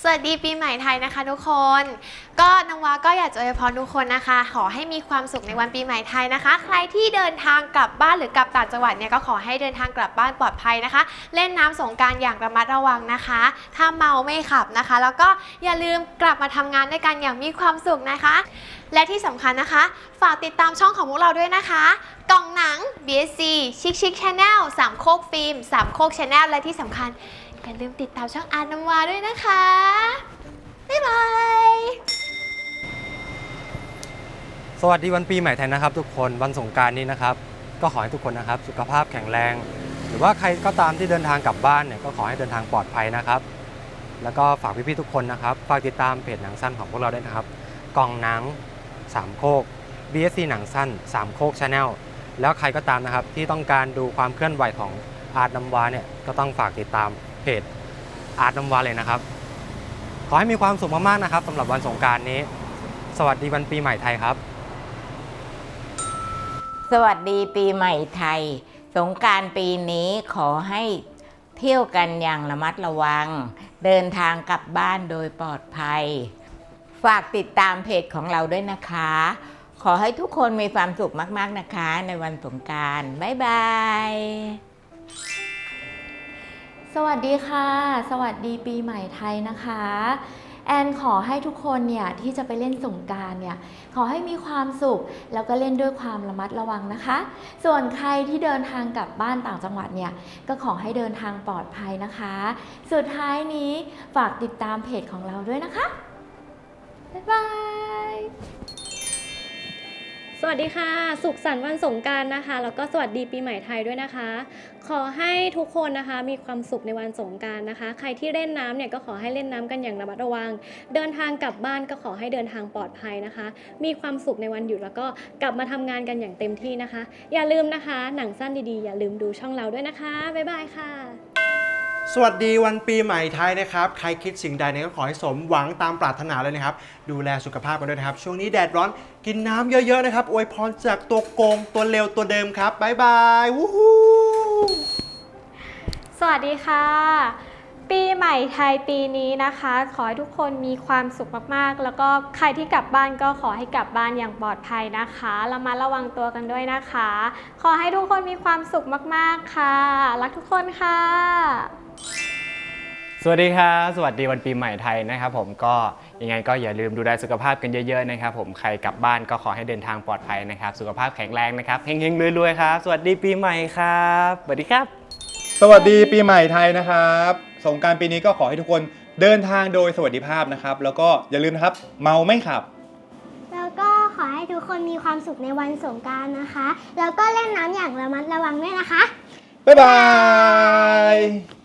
สวัสดีปีใหม่ไทยนะคะทุกคน ก็นวาก็อยากจะอวยพรทุกคนนะคะ ขอให้มีความสุขในวันปีใหม่ไทยนะคะ ใครที่เดินทางกลับบ้านหรือกลับต่างจังหวัดเนี่ยก็ขอให้เดินทางกลับบ้านปลอดภัยนะคะ เล่นน้ำสงการอย่างระมัดระวังนะคะ ถ้าเมาไม่ขับนะคะ แล้วก็อย่าลืมกลับมาทำงานด้วยกันอย่างมีความสุขนะคะ และที่สำคัญนะคะ ฝากติดตามช่องของพวกเราด้วยนะคะกล่องหนัง BSC ชิคชิคชาแนลสามโคกฟิล์มสามโคกชาแนลและที่สำคัญ อย่าลืมติดตามช่องอาร์นำวาด้วยนะคะ บ๊ายบาย สวัสดีวันปีใหม่ไทยนะครับ ทุกคนวันสงกรารนี้นะครับ ก็ขอให้ทุกคนนะครับ สุขภาพแข็งแรง หรือว่าใครก็ตามที่เดินทางกลับบ้านเนี่ยก็ขอให้เดินทางปลอดภัยนะครับ แล้วก็ฝากพี่ๆทุกคนนะครับฝากติดตามเพจหนังสั้นของพวกเราด้วยนะครับกองหนังสามโคก BSC หนังสั้นสามโคกชาแนลแล้วใครก็ตามนะครับที่ต้องการดูความเคลื่อนไหวของอาร์ตน้ำวาเนี่ยก็ต้องฝากติดตาม เพจอาร์ตน้ำวาเลยนะครับ ขอให้มีความสุขมากๆนะครับสำหรับวันสงการนี้ สวัสดีวันปีใหม่ไทยครับ สวัสดีปีใหม่ไทย สงการปีนี้ขอให้เที่ยวกันอย่างระมัดระวัง เดินทางกลับบ้านโดยปลอดภัย ฝากติดตามเพจของเราด้วยนะคะ ขอให้ทุกคนมีความสุขมาก ๆนะคะ ในวันสงการ บ๊ายบาย สวัสดีค่ะ สวัสดีปีใหม่ไทยนะคะ แอนขอให้ทุกคนเนี่ยที่จะไปเล่นสงการเนี่ยขอให้มีความสุข แล้วก็เล่นด้วยความระมัดระวังนะคะ ส่วนใครที่เดินทางกลับบ้านต่างจังหวัดเนี่ยก็ขอให้เดินทางปลอดภัยนะคะ สุดท้ายนี้ฝากติดตามเพจของเราด้วยนะคะ บ๊ายบายสวัสดีค่ะ สุขสันต์วันสงการนะคะ แล้วก็สวัสดีปีใหม่ไทยด้วยนะคะ ขอให้ทุกคนนะคะมีความสุขในวันสงการนะคะ ใครที่เล่นน้ำเนี่ยก็ขอให้เล่นน้ำกันอย่างระมัดระวัง เดินทางกลับบ้านก็ขอให้เดินทางปลอดภัยนะคะ มีความสุขในวันหยุดแล้วก็กลับมาทำงานกันอย่างเต็มที่นะคะ อย่าลืมนะคะ หนังสั้นดีๆ อย่าลืมดูช่องเราด้วยนะคะบ๊ายบายค่ะ สวัสดีวันปีใหม่ไทยนะครับ ใครคิดสิ่งใดเนี่ยก็ขอให้สมหวังตามปรารถนาเลยนะครับ ดูแลสุขภาพกันด้วยนะครับ ช่วงนี้แดดร้อนกินน้ำเยอะๆนะครับอวยพรจากตัวโกงตัวเร็วตัวเดิมครับบ๊ายบายวู้ฮู้ สวัสดีค่ะ ปีใหม่ไทยปีนี้นะคะ ขอให้ทุกคนมีความสุขมากๆ แล้วก็ใครที่กลับบ้านก็ขอให้กลับบ้านอย่างปลอดภัยนะคะระมัดระวังตัวกันด้วยนะคะ ขอให้ทุกคนมีความสุขมากๆค่ะ รักทุกคนค่ะ สวัสดีครับ สวัสดีวันปีใหม่ไทยนะครับผมก็ ยังไงก็อย่าลืมดูแลสุขภาพกันเยอะๆนะครับผมใครกลับบ้านก็ขอให้เดินทางปลอดภัยนะครับ สุขภาพแข็งแรงนะครับเฮงๆรวยๆครับ สวัสดีปีใหม่ครับสวัสดีครับ สวัสดีปีใหม่ไทยนะครับสงกรารปีนี้ก็ขอให้ทุกคนเดินทางโดยสวัสดิภาพนะครับ แล้วก็อย่าลืมนะครับ เมาไม่ขับ แล้วก็ขอให้ทุกคนมีความสุขในวันสงกรารนะคะ แล้วก็เล่นน้ำอย่างระมัดระวังด้วยนะคะ บ๊ายบาย